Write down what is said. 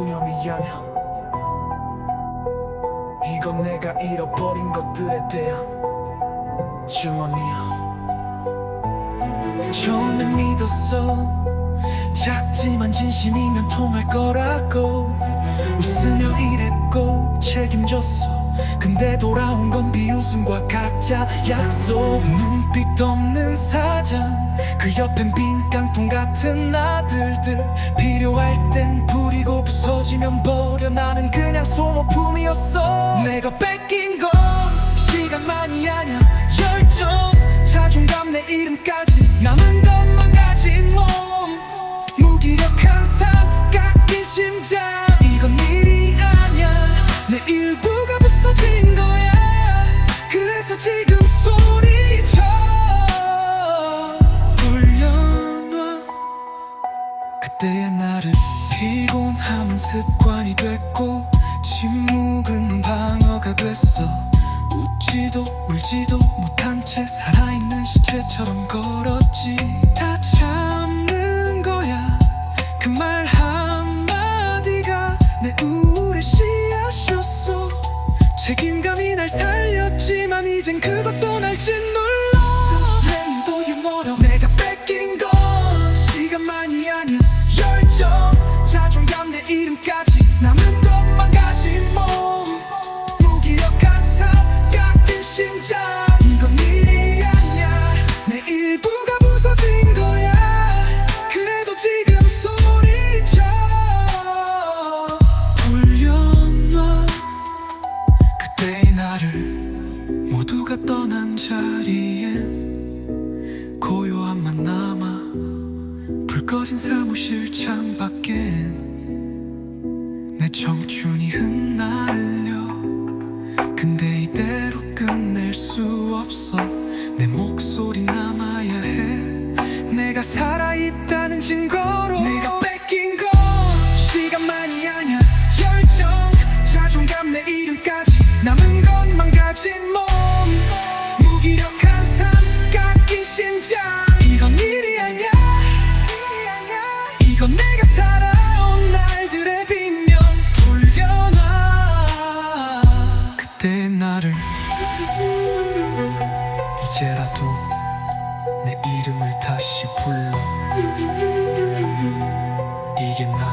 푸념이 아냐 이건 내가 잃어버린 것들에 대한 증언이야. 처음에 믿었어. 작지만 진심이면 통할 거라고. 웃으며 일했고 책임졌어. 근데 돌아온 건 비웃음과 가짜 약속. 눈빛 없는 사장. 그 옆엔 빈 깡통 같은 아들들. 필요할 땐 부리고 부서지면 버려. 나는 그냥 소모품이었어. 내가 뺏긴 건 시간만이 아냐 열정 자존감 내 이름까지. 남은 것만 가진 몸. 무기력한 삶 깎인 심장. 이건 일이 아냐 내 일부가 부서진 거야. 그래서 지금 소 그때의 나를 피곤함은 습관이 됐고 침묵은 방어가 됐어. 웃지도 울지도 못한 채 살아있는 시체처럼 걸었지. 다 참는 거야. 그 말 한마디가 내 우울의 씨앗이었어. 책임감이 날 살렸지만 이젠 그것도 날진 놀라 모두가 떠난 자리엔 고요함만 남아 불 꺼진 사무실 창밖엔 내 청춘이 흩날려 근데 이대로 끝낼 수 없어 내 목소리 남아야 해 내가 살아있 이제라도 내 이름을 다시 불러. 이게 나